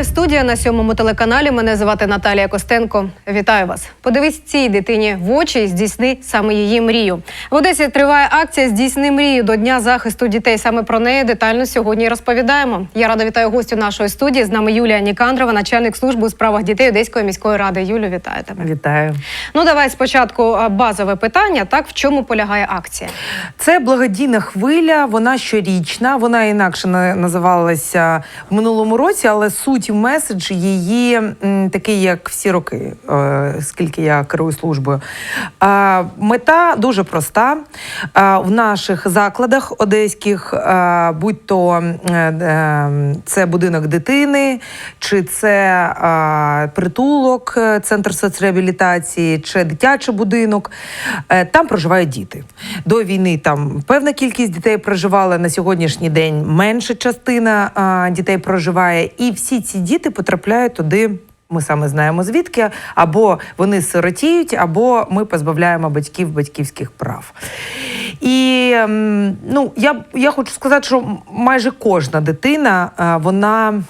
Лайв студія на сьомому телеканалі. Мене звати Наталія Костенко. Вітаю вас. Подивись цій дитині в очі і здійсни саме її мрію. В Одесі триває акція Здійсни мрію до Дня захисту дітей. Саме про неї детально сьогодні розповідаємо. Я рада вітаю гостю нашої студії. З нами Юлія Нікандрова, начальник служби у справах дітей Одеської міської ради. Юлю, вітаю тебе. Вітаю. Ну давай спочатку базове питання. Так в чому полягає акція? Це благодійна хвиля, вона щорічна. Вона інакше на- називалася в минулому році, але суть і меседж її такий, як всі роки, е, скільки я керую службою. Мета дуже проста. В наших закладах одеських, будь то е, е, це будинок дитини, чи це притулок, центр соцреабілітації, чи дитячий будинок, там проживають діти. До війни там певна кількість дітей проживала на сьогоднішній день менша частина дітей проживає, і всі ці діти потрапляють туди. Ми саме знаємо звідки, або вони сиротіють, або ми позбавляємо батьків батьківських прав. І ем, ну, я, я хочу сказати, що майже кожна дитина, вона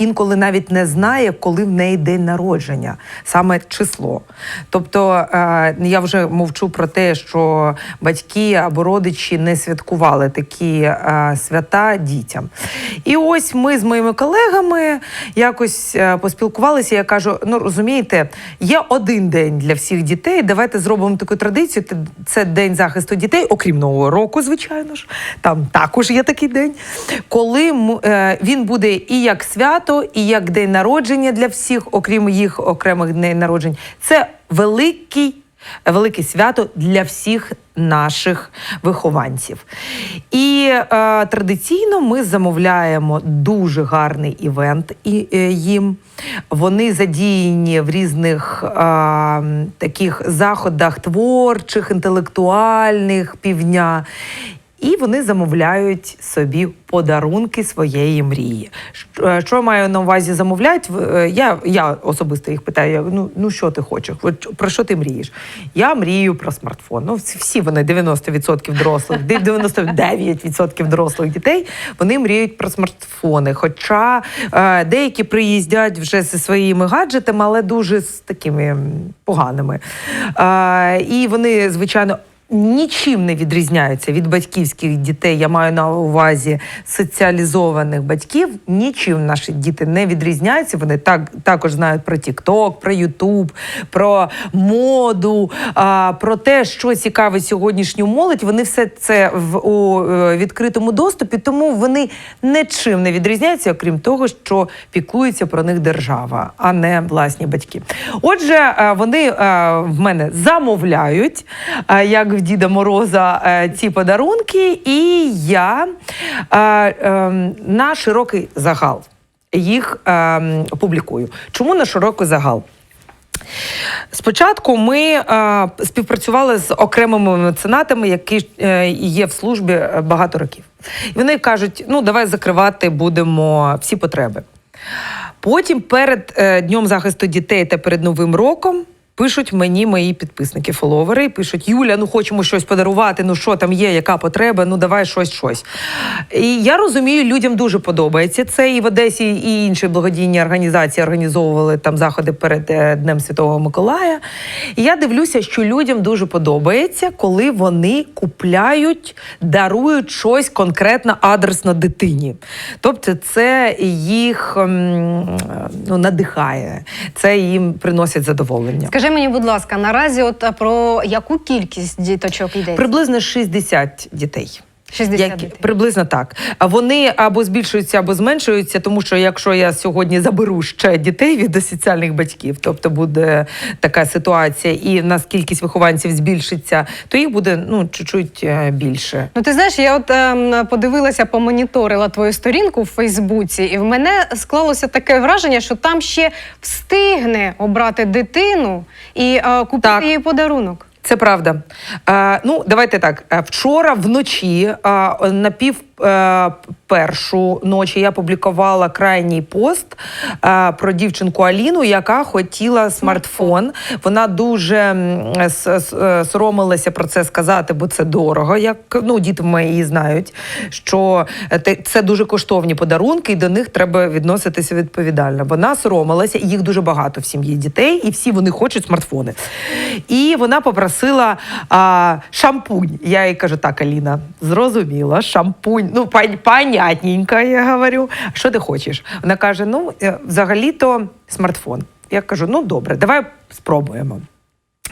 інколи навіть не знає, коли в неї день народження, саме число. Тобто е, я вже мовчу про те, що батьки або родичі не святкували такі е, свята дітям. І ось ми з моїми колегами якось е, поспілкувалися. Я кажу: ну розумієте, є один день для всіх дітей. Давайте зробимо таку традицію. Це день захисту дітей, окрім нового року, звичайно ж. Там також є такий день, коли він буде і як свято, і як день народження для всіх, окрім їх окремих днів народжень. Це великий. Велике свято для всіх наших вихованців. І е, традиційно ми замовляємо дуже гарний івент і, е, їм. Вони задіяні в різних е, таких заходах творчих, інтелектуальних півдня. І вони замовляють собі подарунки своєї мрії. Що- е, маю на увазі замовляють? Е, Я, я особисто їх питаю: ну, ну що ти хочеш? Про що ти мрієш? Я мрію про смартфон. Ну, всі- вони 90% дорослих, де- 99% дорослих дітей вони мріють про смартфони. Хоча е, деякі приїздять вже зі своїми гаджетами, але дуже з такими поганими. І вони, звичайно, нічим не відрізняються від батьківських дітей. Я маю на увазі соціалізованих батьків. Нічим наші діти не відрізняються. Вони так також знають про TikTok, про YouTube, про моду, а, про те, що цікавить сьогоднішню молодь. Вони все це в у е, відкритому доступі, тому вони нічим не відрізняються, окрім того, що піклується про них держава, а не власні батьки. Отже, е, вони е, в мене замовляють, як в Діда Мороза, е, ці подарунки, і я е, е, на широкий загал їх е, публікую. Чому на широкий загал? Спочатку ми е, співпрацювали з окремими меценатами, які е, є в службі е, багато років. І вони кажуть: ну давай закривати будемо всі потреби. Потім перед е, Днем захисту дітей та перед Новим роком. Пишуть мені мої підписники, фоловери, і пишуть: Юля, ну хочемо щось подарувати. Ну що там є, яка потреба? Ну давай щось, щось. І я розумію, людям дуже подобається це. І в Одесі, і інші благодійні організації організовували там заходи перед е, Днем Святого Миколая. І я дивлюся, що людям дуже подобається, коли вони купляють, дарують щось конкретно адресно дитині. Тобто, це їх ем, ну, надихає, це їм приносить задоволення. Скажи мені, будь ласка, наразі, от про яку кількість діточок йдеться? Приблизно 60 дітей. 60 Які, дітей. приблизно так. А вони або збільшуються, або зменшуються, тому що якщо я сьогодні заберу ще дітей від соціальних батьків, тобто буде така ситуація, і в нас кількість вихованців збільшиться, то їх буде ну чуть-чуть е, більше. Ну, ти знаєш, я от ем, подивилася, помоніторила твою сторінку в Фейсбуці, і в мене склалося таке враження, що там ще встигне обрати дитину і е, купити Так. їй подарунок. Це правда. Е, ну, давайте так. Е, Вчора вночі е, напів е, першу ночі я публікувала крайній пост е, про дівчинку Аліну, яка хотіла смартфон. Вона дуже е, соромилася про це сказати, бо це дорого. Як ну діти мої знають, що е, це дуже коштовні подарунки, і до них треба відноситися відповідально. Вона соромилася, і їх дуже багато в сім'ї дітей, і всі вони хочуть смартфони. І вона попросила а, шампунь. Я їй кажу, так, Аліна, зрозуміла, шампунь. Ну, пон- понятненько, я говорю. Що ти хочеш? Вона каже: ну, е, взагалі-то смартфон. Я кажу, ну добре, давай спробуємо.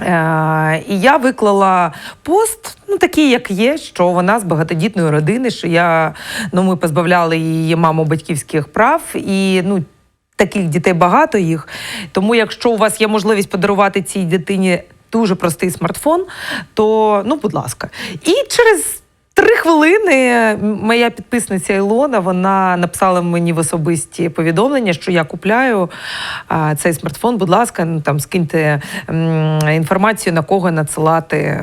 Е, і я виклала пост, ну такий, як є, що вона з багатодітної родини, що я ну ми позбавляли її маму батьківських прав, і ну таких дітей багато їх. Тому, якщо у вас є можливість подарувати цій дитині дуже простий смартфон, то ну, будь ласка. І через. Хвилини моя підписниця Ілона вона написала мені в особисті повідомлення, що я купляю цей смартфон. Будь ласка, ну, там скиньте інформацію на кого надсилати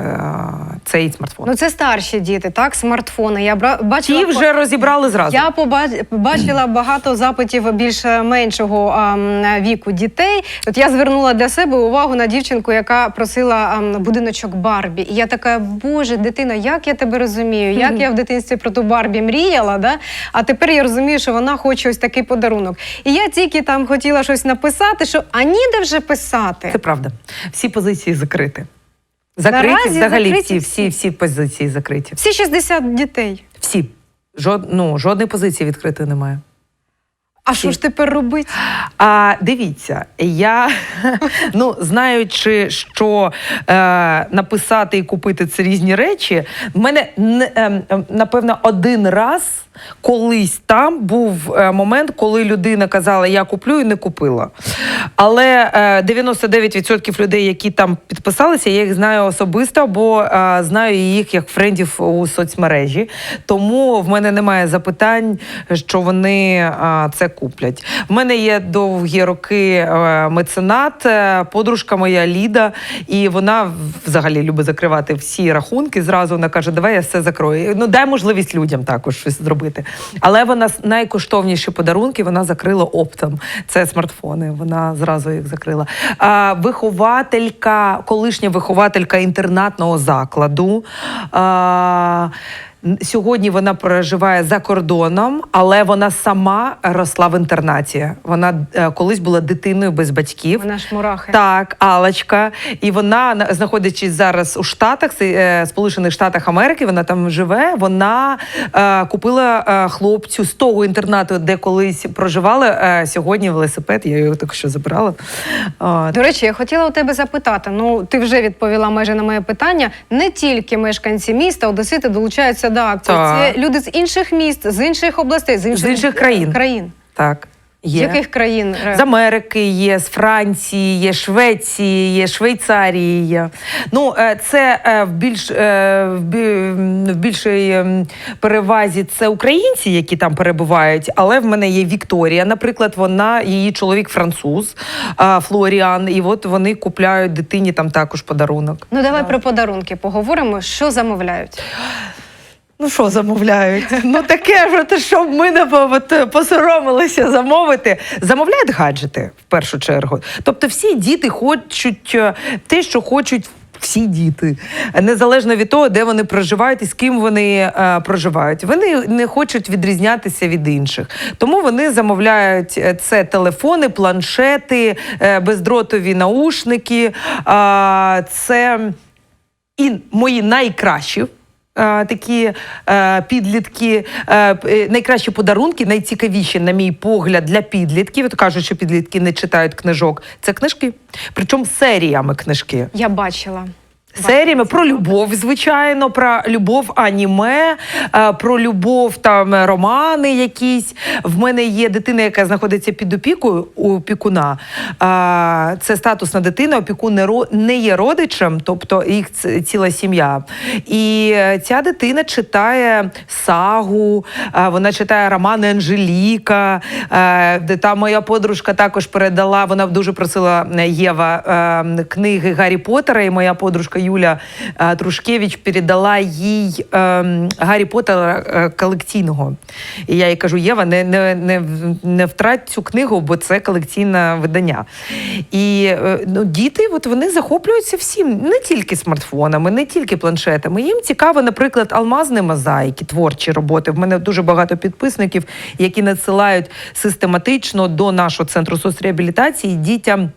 цей смартфон. Ну це старші діти, так, смартфони. Я бачила Ті вже розібрали зразу. Я поба- побачила багато запитів більш меншого віку дітей. От я звернула для себе увагу на дівчинку, яка просила будиночок Барбі. І я така, боже, дитина, як я тебе розумію, як я в дитинстві про ту Барбі мріяла, да? а тепер я розумію, що вона хоче ось такий подарунок. І я тільки там хотіла щось написати, що а ніде вже писати. Це правда. Всі позиції закриті. Закриті Наразі взагалі закриті всі, всі. всі, позиції закриті. Всі 60 дітей. Всі. Жод, ну, жодної позиції відкритої немає. А що ж тепер робити? А дивіться, я ну знаючи, що е, написати і купити це різні речі, в мене не- ем, напевно один раз колись там був е, момент, коли людина казала, я куплю і не купила. Але е, 99% людей, які там підписалися, я їх знаю особисто, або е, знаю їх як френдів у соцмережі. Тому в мене немає запитань, що вони е, це куплять. В мене є довгі роки е, меценат, е, подружка моя Ліда, і вона взагалі любить закривати всі рахунки. Зразу вона каже: Давай я все закрою. Ну дай можливість людям також щось зробити. Але вона найкоштовніші подарунки вона закрила оптом. Це смартфони. Вона зразу їх закрила. А, вихователька, колишня вихователька інтернатного закладу. А, Сьогодні вона проживає за кордоном, але вона сама росла в інтернаті. Вона е, колись була дитиною без батьків. Вона ж мурахи. Так, Алочка. І вона, на- знаходячись зараз у Штатах, е, Сполучених Штатах Америки, вона там живе. Вона е, купила хлопцю з того інтернату, де колись проживали. Е, сьогодні велосипед. Я його так що забрала. До речі, я хотіла у тебе запитати. Ну, ти вже відповіла майже на моє питання. Не тільки мешканці міста Одесити долучаються до Так. Це люди з інших міст, з інших областей, з інших, інших країн. країн. Так. З Є. яких країн? З Америки є, з Франції, є, Швеції, є, Швейцарії є. Ну, е, це е, в більш е, в більшій ем, перевазі це українці, які там перебувають. Але в мене є Вікторія, наприклад, вона її чоловік француз, е, Флоріан, і от вони купляють дитині там також подарунок. Ну, давай про подарунки поговоримо. Що замовляють? Ну що замовляють? Ну таке ж, от, щоб ми не посоромилися замовити. Замовляють гаджети в першу чергу. Тобто, всі діти хочуть е, те, що хочуть. Всі діти, незалежно від того, де вони проживають і з ким вони е, проживають, вони не хочуть відрізнятися від інших. Тому вони замовляють е, це телефони, планшети, е, бездротові наушники. А, це і мої найкращі. Е, Такі е, підлітки, е, найкращі подарунки, найцікавіші, на мій погляд, для підлітків. От кажуть, що підлітки не читають книжок. Це книжки, причому серіями книжки. Я бачила. Серіями про любов, звичайно, про любов аніме, е, про любов там романи якісь. В мене є дитина, яка знаходиться під опікою у опікуна. Е, Це статусна дитина, опікун не є родичем, тобто їх ціла сім'я. І е, ця дитина читає сагу, вона читає романи Анжеліка. Та моя подружка також передала. Вона дуже просила Єва е, книги Гаррі Поттера, і моя подружка Юля е, Трушкевич передала їй е, Гаррі Поттера е, колекційного. І я їй кажу: Єва, не, не, не, не втрать цю книгу, бо це колекційне видання. І е, ну, діти, от вони захоплюються всім, не тільки смартфонами, не тільки планшетами. Їм цікаво, наприклад, алмазні мозаїки, творчі роботи. В мене дуже багато підписників, які надсилають систематично до нашого центру соцреабілітації дітям.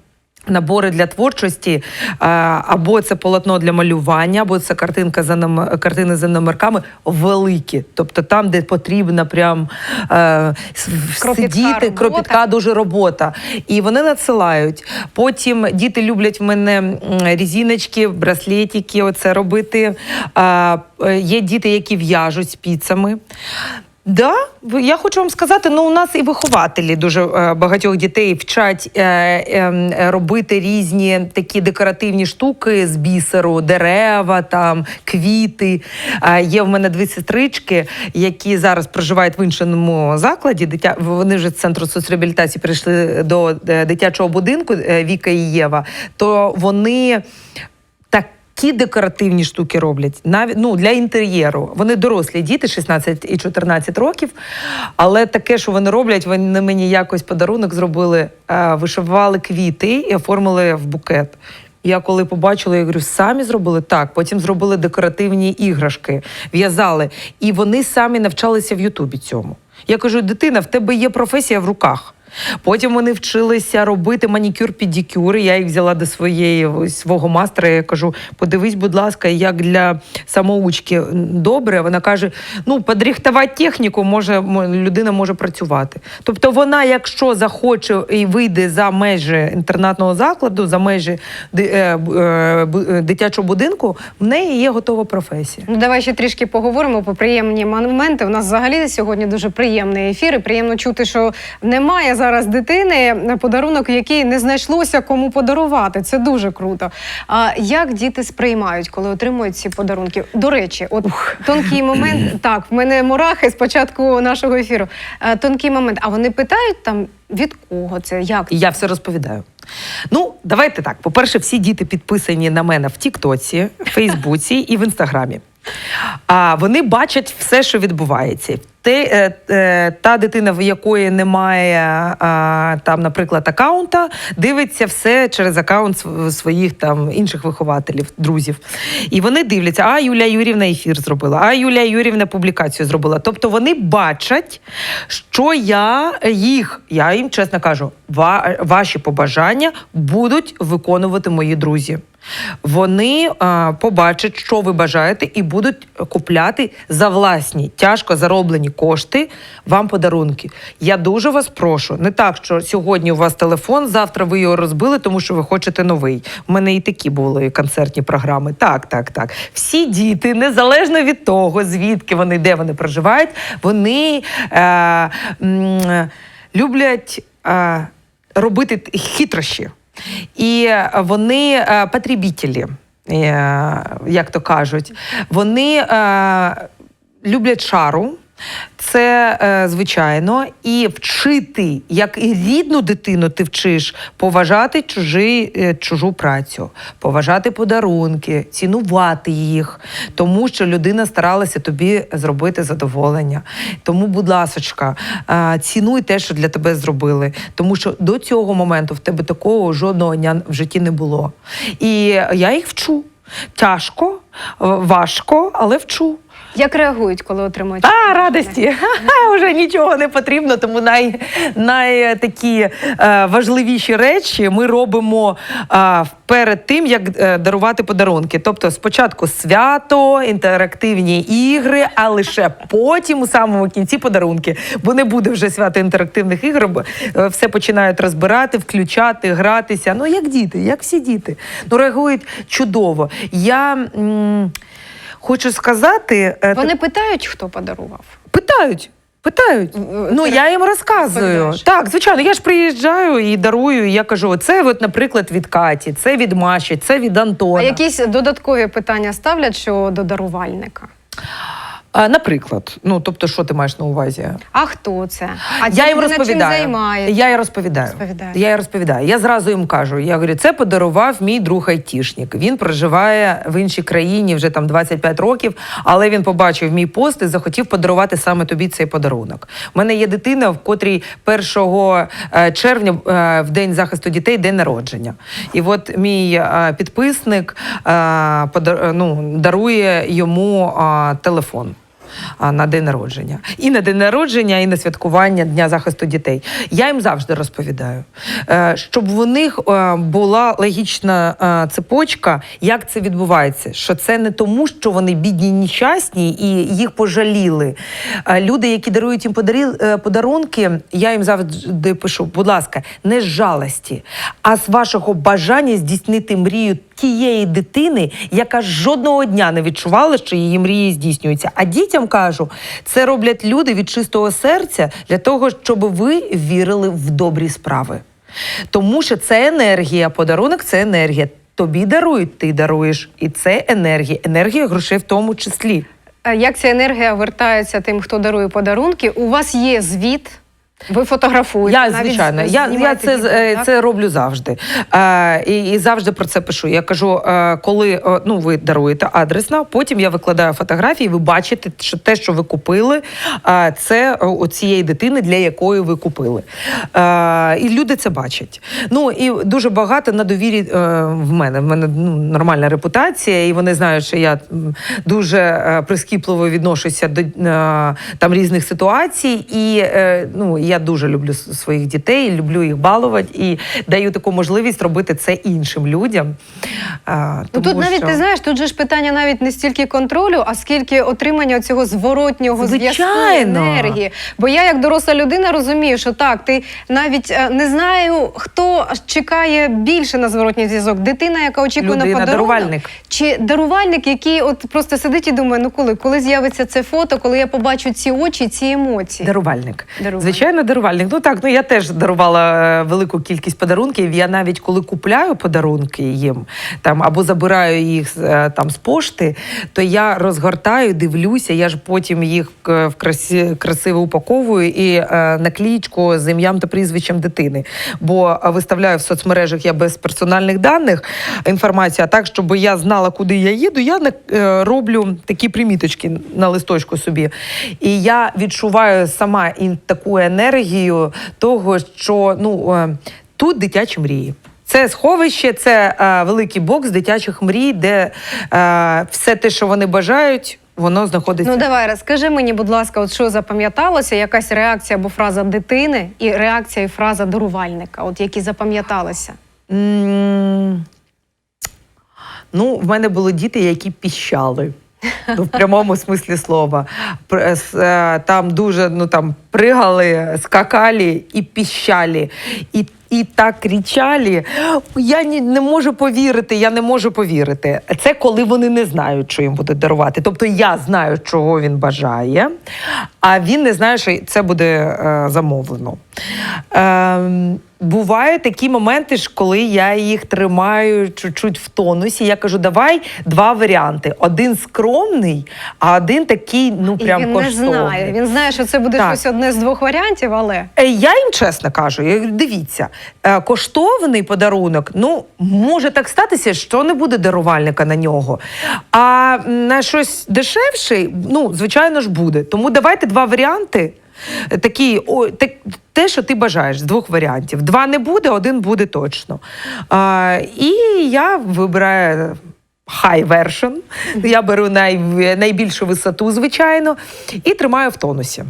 Набори для творчості, або це полотно для малювання, або це картинка за нам, картини за номерками великі. Тобто там, де потрібна прям е, Кропітка сидіти, робота. кропітка дуже робота. І вони надсилають. Потім діти люблять в мене різіночки, браслетики, оце робити. Е, є діти, які в'яжуть спицями. Да, я хочу вам сказати, ну у нас і вихователі дуже е, багатьох дітей вчать е, е, робити різні такі декоративні штуки з бісеру, дерева, там квіти. Е, є в мене дві сестрички, які зараз проживають в іншому закладі. Дитя вони вже з центру соцреабілітації прийшли до е, дитячого будинку е, Віка і Єва. То вони такі декоративні штуки роблять, навіть ну для інтер'єру. Вони дорослі діти, 16 і 14 років. Але таке, що вони роблять, вони мені якось подарунок зробили, е, вишивали квіти і оформили в букет. Я коли побачила, я говорю, самі зробили так. Потім зробили декоративні іграшки, в'язали. І вони самі навчалися в Ютубі цьому. Я кажу, дитина, в тебе є професія в руках. Потім вони вчилися робити манікюр педикюр Я їх взяла до своєї свого мастера. Я кажу: подивись, будь ласка, як для самоучки добре. Вона каже: ну, подріхтувати техніку може мо- людина може працювати. Тобто, вона, якщо захоче і вийде за межі інтернатного закладу, за межі е, е, е, дитячого будинку, в неї є готова професія. Ну, давай ще трішки поговоримо про приємні моменти. У нас взагалі сьогодні дуже приємний ефір. І приємно чути, що немає зараз дитини на подарунок, який не знайшлося кому подарувати. Це дуже круто. А як діти сприймають, коли отримують ці подарунки? До речі, от тонкий момент. Так, в мене мурахи з початку нашого ефіру. Е, Тонкий момент. А вони питають там від кого це? Як я все розповідаю. Ну, давайте так. По-перше, всі діти підписані на мене в Тіктоці, Фейсбуці і в Інстаграмі. А вони бачать все, що відбувається. Те, е, е, та дитина, в якої немає а, там, наприклад, акаунта, дивиться все через акаунт своїх там інших вихователів, друзів. І вони дивляться, а Юлія Юрівна ефір зробила, а Юлія Юрівна публікацію зробила. Тобто вони бачать, що я їх, я їм чесно кажу, ва, ваші побажання будуть виконувати мої друзі. Вони а, побачать, що ви бажаєте, і будуть купляти за власні тяжко зароблені кошти вам подарунки. Я дуже вас прошу. Не так, що сьогодні у вас телефон, завтра ви його розбили, тому що ви хочете новий. У мене і такі були концертні програми. Так, так, так. Всі діти, незалежно від того, звідки вони, де вони проживають, вони е, м, люблять е, робити хитрощі. І вони е, потребітелі, е, як то кажуть, вони е, люблять шару. Це е, звичайно, і вчити, як і рідну дитину, ти вчиш поважати чужі, е, чужу працю, поважати подарунки, цінувати їх, тому що людина старалася тобі зробити задоволення. Тому, будь ласочка, е, цінуй те, що для тебе зробили, тому що до цього моменту в тебе такого жодного дня в житті не було. І я їх вчу. Тяжко, е, важко, але вчу. Як реагують, коли отримують? А, радості. Вже нічого не потрібно, тому най, най такі е, важливіші речі ми робимо е, перед тим, як е, дарувати подарунки. Тобто, спочатку свято, інтерактивні ігри, а лише потім, у самому кінці, подарунки. Бо не буде вже свято інтерактивних ігор, бо е, все починають розбирати, включати, гратися. Ну, як діти, як всі діти. Ну, реагують чудово. Я. М- Хочу сказати, е, Вони питають, хто подарував. Питають. Питають. Ну я їм розказую. розповідаєш? Так, звичайно, я ж приїжджаю і дарую. І я кажу: це, от, наприклад, від Каті, це від Маші, це від Антона. А якісь додаткові питання ставлять щодо дарувальника? Наприклад, ну тобто, що ти маєш на увазі? А хто це? А ця я їм розповідаю. чим? Я їй розповідаю. Розповідає. Я їй розповідаю. Я зразу їм кажу: я говорю, це подарував мій друг айтішник. Він проживає в іншій країні вже там 25 років, але він побачив мій пост і захотів подарувати саме тобі цей подарунок. У мене є дитина, в котрій 1 е, червня, е, в день захисту дітей, день народження. І от мій е, підписник ну, дарує йому телефон на день народження. І на день народження, і на святкування Дня захисту дітей. Я їм завжди розповідаю, е, щоб в них е, була логічна е, цепочка, як це відбувається. Що це не тому, що вони бідні, нещасні і їх пожаліли. Люди, які дарують їм подарунки, я їм завжди пишу, будь ласка, не з жалості, а з вашого бажання здійснити мрію тієї дитини, яка жодного дня не відчувала, що її мрії здійснюються. А дітям кажу, це роблять люди від чистого серця для того, щоб ви вірили в добрі справи. Тому що це енергія, подарунок це енергія. Тобі дарують, ти даруєш, і це енергія, енергія грошей в тому числі. Е, Як ця енергія вертається тим, хто дарує подарунки? У вас є звіт, ви фотографуєте. Я навіть звичайно, я, я це, відео, е, це роблю завжди. Е, і, і завжди про це пишу. Я кажу, е, коли е, ну, ви даруєте адресно, потім я викладаю фотографії, ви бачите, що те, що ви купили, е, це е, у цієї дитини, для якої ви купили. Е, і люди це бачать. Ну і дуже багато на довірі е, в мене. В мене ну, нормальна репутація, і вони знають, що я дуже е, прискіпливо відношуся до е, там різних ситуацій. І е, ну, я дуже люблю своїх дітей, люблю їх балувати і даю таку можливість робити це іншим людям. Ну, тому тут навіть що- ти знаєш, тут же ж питання навіть не стільки контролю, а скільки отримання цього зворотнього зв'язку енергії. Бо я, як доросла людина, розумію, що так, ти навіть е, не знаю, хто чекає більше на зворотній зв'язок. Дитина, яка очікує на Людина, подарунок, дарувальник. чи дарувальник, який от просто сидить і думає, ну коли, коли з'явиться це фото, коли я побачу ці очі, ці емоції. Дарувальник. Дарувальник. Звичайно, дарувальник. Ну так, ну я теж дарувала е, велику кількість подарунків. Я навіть коли купляю подарунки їм там або забираю їх е, там з пошти, то я розгортаю, дивлюся. Я ж потім їх е, в красі, красиво упаковую і е, наклеїчку з ім'ям та прізвищем дитини. Бо виставляю в соцмережах я без персональних даних інформацію, а так, щоб я знала, куди я їду, я роблю такі приміточки на листочку собі. І я відчуваю сама таку енергію того, що ну е, тут дитячі мрії. Це сховище, це е, великий бокс дитячих мрій, де е, все те, що вони бажають, воно знаходиться. Ну давай розкажи мені, будь ласка, от що запам'яталося, якась реакція або фраза дитини, і реакція і фраза дарувальника, от які запам'яталися. М, Ну, в мене були діти, які піщали. Ну, в прямому смислі слова. Е, Там дуже ну, там, пригали, скакали і піщали. І, і так кричали. Я ні, не можу повірити, я не можу повірити. Це коли вони не знають, що їм будуть дарувати. Тобто я знаю, чого він бажає, а він не знає, що це буде е, замовлено. Ем, Бувають такі моменти, ж, коли я їх тримаю чуть-чуть в тонусі. Я кажу, давай два варіанти: один скромний, а один такий, ну І прям він коштовний. не знає. Він знає, що це буде Так. щось одне з двох варіантів, але Е, Я їм чесно кажу, я говорю, дивіться, е, коштовний подарунок, ну може так статися, що не буде дарувальника на нього. А на щось дешевше, ну звичайно ж буде. Тому давайте два варіанти. Е, Такі, о, так, те, що ти бажаєш, з двох варіантів. Два не буде, один буде точно. А, і я вибираю high version. Я беру най, найбільшу висоту, звичайно, і тримаю в тонусі.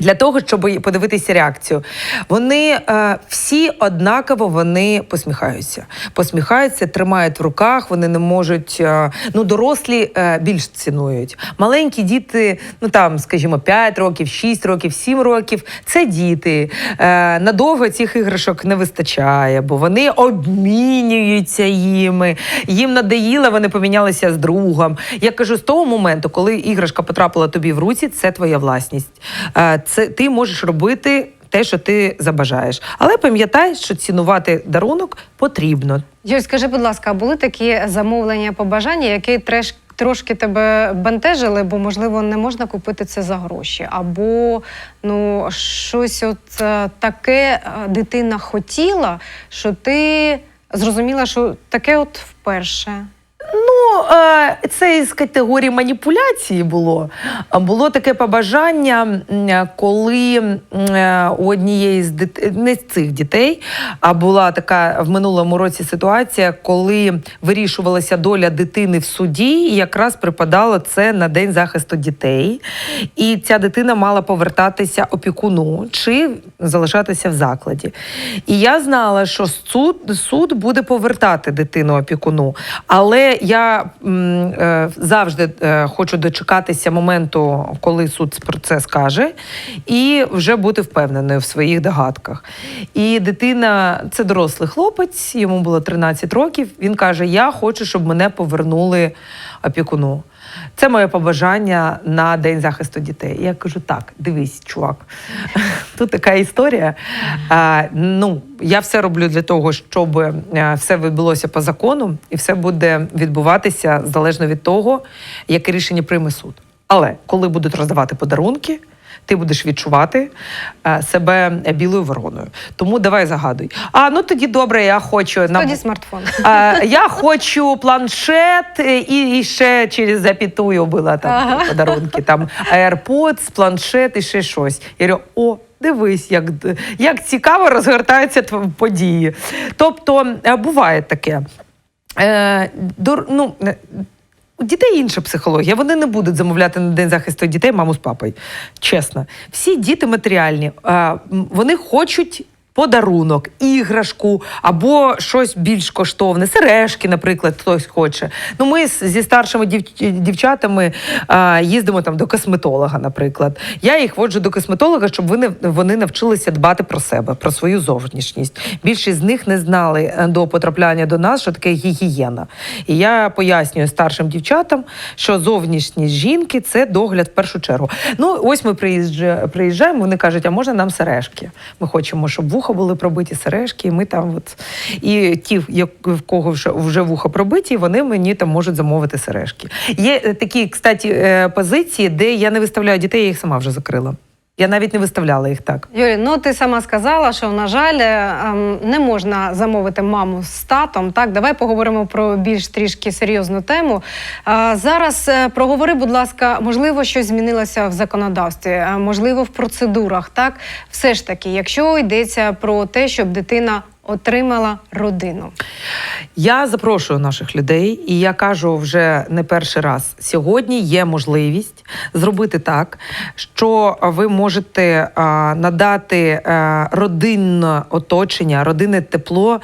Для того, щоб подивитися реакцію. Вони е, всі однаково вони посміхаються. Посміхаються, тримають в руках, вони не можуть. Е, ну, дорослі е, більш цінують. Маленькі діти, ну там, скажімо, 5 років, 6 років, 7 років це діти. Е, надовго цих іграшок не вистачає, бо вони обмінюються їми. Їм надоїло, вони помінялися з другом. Я кажу, з того моменту, коли іграшка потрапила тобі в руці, це твоя власність. Е, Це ти можеш робити. Те, що ти забажаєш, але пам'ятай, що цінувати дарунок потрібно. Юль, скажи, будь ласка, а були такі замовлення побажання, які треш трошки тебе бентежили, бо можливо не можна купити це за гроші, або ну щось от е, таке е, дитина хотіла, що ти зрозуміла, що таке от вперше. Ну, е, це із категорії маніпуляції було. Було таке побажання, коли е, у однієї з дит... не з цих дітей, а була така в минулому році ситуація, коли вирішувалася доля дитини в суді, і якраз припадало це на день захисту дітей. І ця дитина мала повертатися опікуну чи залишатися в закладі. І я знала, що суд, суд буде повертати дитину опікуну. Але я м, е, завжди е, хочу дочекатися моменту, коли суд про це скаже, і вже бути впевненою в своїх догадках. І дитина, це дорослий хлопець, йому було 13 років. Він каже: Я хочу, щоб мене повернули опікуну. Це моє побажання на День захисту дітей. Я кажу: так, дивись, чувак, тут така історія. А, ну, я все роблю для того, щоб е, все відбулося по закону, і все буде відбуватися залежно від того, яке рішення прийме суд. Але коли будуть роздавати подарунки, ти будеш відчувати е, себе білою вороною. Тому давай загадуй. А ну тоді добре, я хочу на Тоді смартфон. Е, я хочу планшет е, і, і ще через запятую була там Ага. подарунки. Там AirPods, планшет і ще щось. Я говорю, о. Дивись, як, як цікаво розгортаються тв- події. Тобто е, буває таке. Е, ну, е, у дітей інша психологія. Вони не будуть замовляти на день захисту дітей маму з папою. Чесно, всі діти матеріальні. вони хочуть. Подарунок, іграшку або щось більш коштовне, сережки, наприклад, хтось хоче. Ну, ми зі старшими дів, дівчатами а, їздимо там до косметолога, наприклад. Я їх воджу до косметолога, щоб вони, вони навчилися дбати про себе, про свою зовнішність. Більшість з них не знали е, до потрапляння до нас, що таке гігієна. І я пояснюю старшим дівчатам, що зовнішність жінки це догляд в першу чергу. Ну, ось ми приїжджа- приїжджаємо, вони кажуть, а можна нам сережки? Ми хочемо, щоб вуха були пробиті сережки, і ми там от. І ті, в кого вже, вже вуха пробиті, вони мені там можуть замовити сережки. Є е, такі, кстати, е, позиції, де я не виставляю дітей, я їх сама вже закрила. Я навіть не виставляла їх так. Юрій, ну ти сама сказала, що на жаль, е, ем, не можна замовити маму з татом. Так, давай поговоримо про більш трішки серйозну тему. А, зараз е, проговори, будь ласка, можливо, щось змінилося в законодавстві, е, можливо, в процедурах. Так, все ж таки, якщо йдеться про те, щоб дитина отримала родину. Я запрошую наших людей, і я кажу вже не перший раз. Сьогодні є можливість зробити так, що ви можете надати е, родинне оточення, родинне тепло.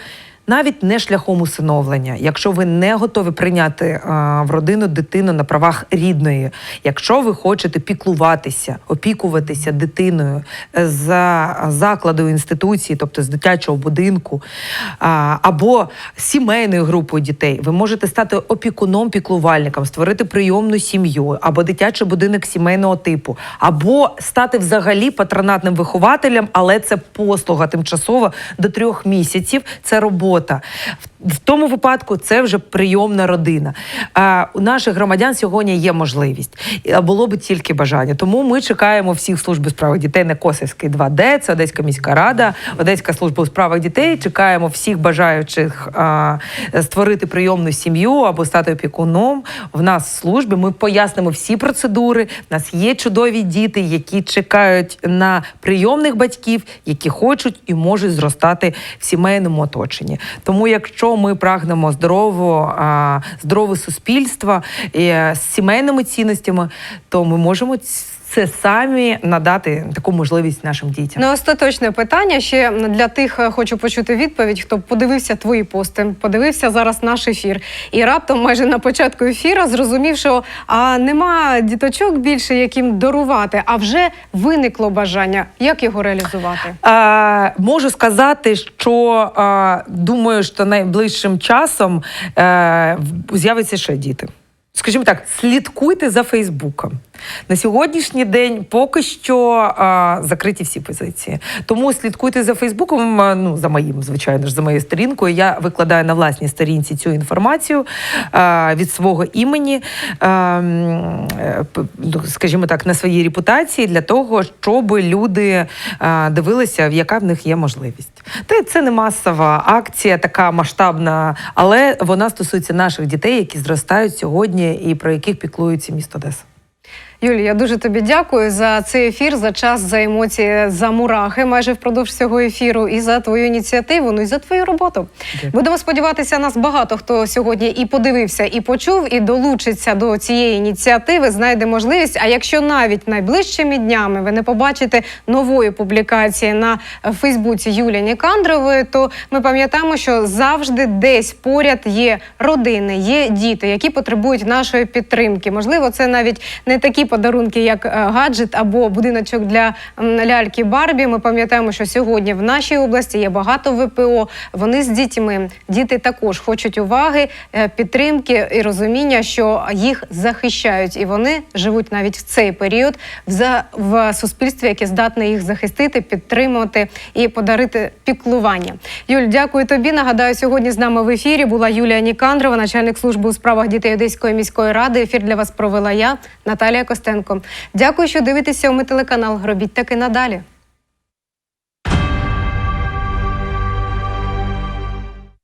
Навіть не шляхом усиновлення, якщо ви не готові прийняти в родину дитину на правах рідної, якщо ви хочете піклуватися, опікуватися дитиною за закладу інституції, тобто з дитячого будинку, або сімейною групою дітей, ви можете стати опікуном-піклувальником, створити прийомну сім'ю, або дитячий будинок сімейного типу, або стати взагалі патронатним вихователем, але це послуга тимчасова до трьох місяців. Це робота. В- В тому випадку це вже прийомна родина. А у наших громадян сьогодні є можливість. Було б тільки бажання. Тому ми чекаємо всіх служб у справах дітей на Косівський 2D, це Одеська міська рада, Одеська служба у справах дітей. Чекаємо всіх бажаючих а, створити прийомну сім'ю або стати опікуном. В нас в службі ми пояснимо всі процедури. У нас є чудові діти, які чекають на прийомних батьків, які хочуть і можуть зростати в сімейному оточенні. Тому, якщо ми прагнемо здорового, здорове суспільство і, е, з сімейними цінностями, то ми можемо це самі надати таку можливість нашим дітям. Не остаточне питання ще для тих, е, хочу почути відповідь, хто подивився твої пости, подивився зараз наш ефір, і раптом, майже на початку ефіру, зрозумів, що а нема діточок більше, яким дарувати, а вже виникло бажання, як його реалізувати. А, можу сказати, що а, думаю, що найближчим часом е, в- з'являться ще діти. Скажімо так, слідкуйте за Фейсбуком. На сьогоднішній день поки що а, закриті всі позиції. Тому слідкуйте за Фейсбуком. Ну за моїм, звичайно ж, за моєю сторінкою. Я викладаю на власній сторінці цю інформацію а, від свого імені, а, ну, скажімо так, на своїй репутації для того, щоб люди а, дивилися, в яка в них є можливість. Та це не масова акція, така масштабна, але вона стосується наших дітей, які зростають сьогодні і про яких піклується місто Одеса. Юлі, я дуже тобі дякую за цей ефір, за час, за емоції, за мурахи майже впродовж цього ефіру, і за твою ініціативу, ну і за твою роботу. Дякую. Будемо сподіватися, нас багато хто сьогодні і подивився, і почув, і долучиться до цієї ініціативи, знайде можливість. А якщо навіть найближчими днями ви не побачите нової публікації на Фейсбуці Юлії Нікандрової, то ми пам'ятаємо, що завжди десь поряд є родини, є діти, які потребують нашої підтримки. Можливо, це навіть не такі подарунки, як е, гаджет або будиночок для ляльки Барбі. Ми пам'ятаємо, що сьогодні в нашій області є багато ВПО. Вони з дітьми. Діти також хочуть уваги, е, підтримки і розуміння, що їх захищають, і вони живуть навіть в цей період в суспільстві, яке здатне їх захистити, підтримувати і подарити піклування. Юль, дякую тобі. Нагадаю, сьогодні з нами в ефірі була Юлія Нікандрова, начальник служби у справах дітей Одеської міської ради. Ефір для вас провела я, Наталія Костенко. Дякую, що дивитеся у ми телеканал. Робіть так і надалі.